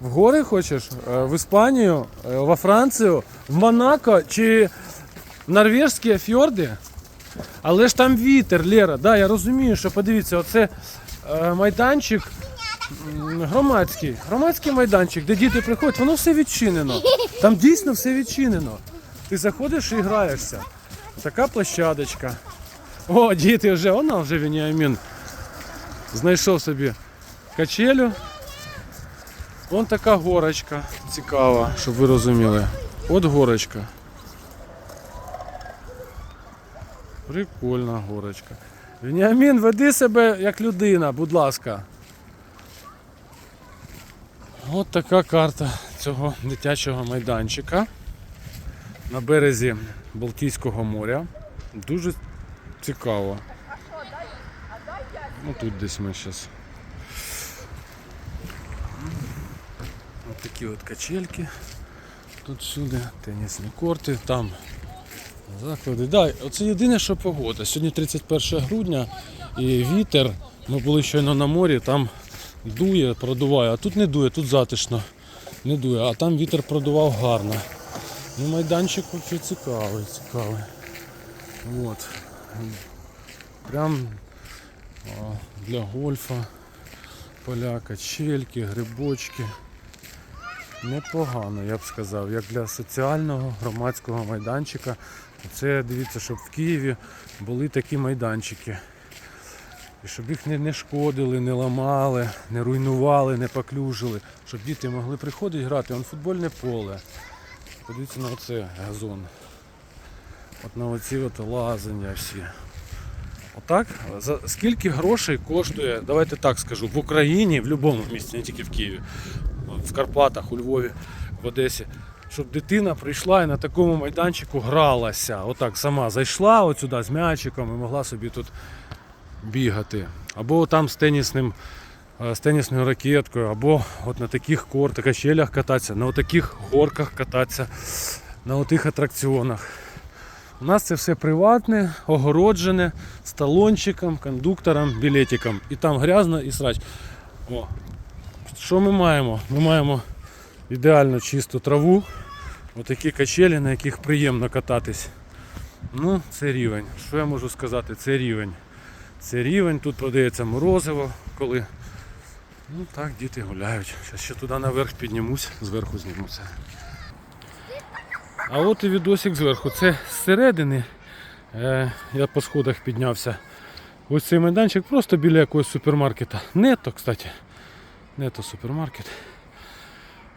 В гори хочеш? Е, В Іспанію, Е, во Францію, в Монако чи в норвежські фьорди? Але ж там вітер, Лера. Да, я розумію, що подивіться, оце е, майданчик громадський. Громадський майданчик, де діти приходять, воно все відчинено. Там дійсно все відчинено. Ти заходиш і граєшся. Така площадочка. О, діти вже, вона вже Веніамін. Знайшов собі качелю. Вон така горочка цікава, щоб ви розуміли. От горочка. Прикольна горочка. Веніамін, веди себе як людина, будь ласка. От така карта цього дитячого майданчика на березі Балтійського моря. Дуже цікаво. Ну тут десь ми зараз. Такі от качельки. Тут сюди тенісні корти, там заклади. Да, оце єдине, що погода. Сьогодні 31 грудня і вітер. Ми були щойно на морі, там дує, продуває, а тут не дує, тут затишно. Не дує, а там вітер продував гарно. Ну, майданчик взагалі цікавий, цікавий. От. Прям для гольфа, поля, качельки, грибочки. Непогано, я б сказав, як для соціального громадського майданчика. Це дивіться, щоб в Києві були такі майданчики. І щоб їх не, не шкодили, не ламали, не руйнували, не поклюжили, щоб діти могли приходити грати. Вон футбольне поле. Подивіться на оце газон. От на оці от лазання всі. Отак, за скільки грошей коштує, давайте так скажу, в Україні, в будь-якому місці, не тільки в Києві, в Карпатах, у Львові, в Одесі, щоб дитина прийшла і на такому майданчику гралася. Отак сама зайшла сюди з м'ячиком і могла собі тут бігати. Або там з тенісним. е, З тенісною ракеткою, або от на таких кортах, качелях кататися, на таких горках кататися, на отих атракціонах. У нас це все приватне, огороджене, з талончиком, кондуктором, білетиком. І там грязно і срач. О. Що ми маємо? Ми маємо ідеально чисту траву, отакі качелі, на яких приємно кататись. Ну, це рівень. Що я можу сказати? Це рівень. Це рівень, тут продається морозиво, коли. Ну так, діти гуляють. Зараз ще туди наверх піднімусь, зверху знімуся. А от і відосик зверху. Це зсередини. Е, я по сходах піднявся. Ось цей майданчик просто біля якогось супермаркета. Нето, кстати. Нето супермаркет.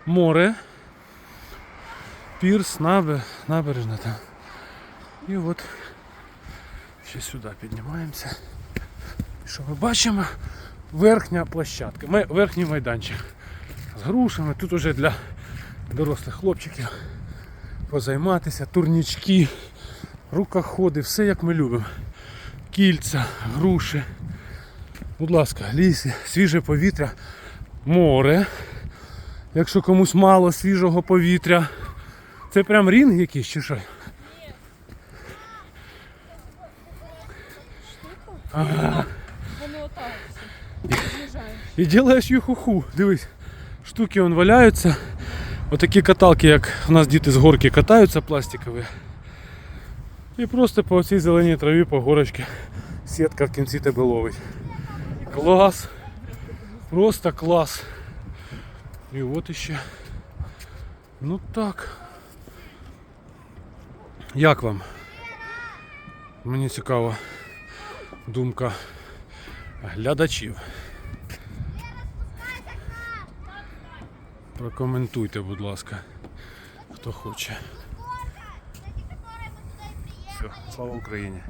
Море. Пірс, набер, набережна там. І от ще сюди піднімаємося. І що ми бачимо? Верхня площадка. Ми, верхній майданчик. З грушами. Тут уже для дорослих хлопчиків позайматися, турнічки, рукоходи, все як ми любимо. Кільця, груші. Будь ласка, лісі, свіже повітря, море. Якщо комусь мало свіжого повітря. Це прям рінг якийсь чи що? Вони отак. З'їжджають. І ділаєш юхуху. Дивись, штуки вон валяються. Отакі каталки, як у нас діти з горки катаються пластикові. І просто по цій зеленій траві по горочці сітка в кінці тебе ловить. Клас. Просто клас. І от іще. Ну так. Як вам? Мені цікава думка глядачів. Прокоментуйте, будь ласка, хто хоче. Все, слава Україні!